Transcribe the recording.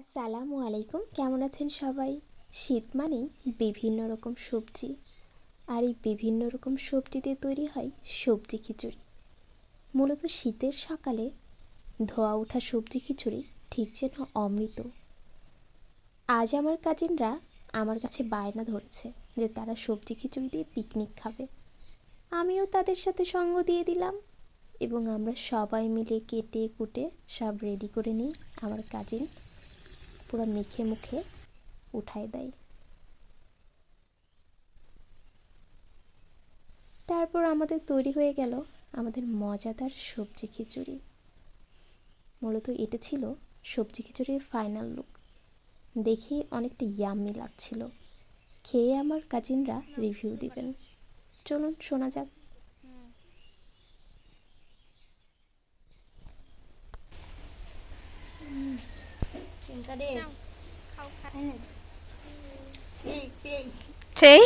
আসসালামু আলাইকুম। কেমন আছেন সবাই? শীত মানেই বিভিন্ন রকম সবজি। আর এই বিভিন্ন রকম সবজি দিয়ে তৈরি হয় সবজি খিচুড়ি। মূলত শীতের সকালে ধোয়া ওঠা সবজি খিচুড়ি ঠিক যেন অমৃত। আজ আমার কাজিনরা আমার কাছে বায়না ধরেছে যে তারা সবজি খিচুড়ি দিয়ে পিকনিক খাবে। আমিও তাদের সাথে সঙ্গ দিয়ে দিলাম এবং আমরা সবাই মিলে কেটে কুটে সব রেডি করে নিই আমার কাজিন পুরো মেখে মুখে উঠায় দেয়। তারপর আমাদের তৈরি হয়ে গেল আমাদের মজাদার সবজি খিচুড়ি। মূলত এটা ছিল সবজি খিচুড়ির ফাইনাল লুক দেখে অনেকটা ইয়াম্মি লাগছিল। খেয়ে আমার কাজিনরা রিভিউ দিবেন। চলুন শোনা যাক। กินก็ได้เข้าพัดจริงจริง সেই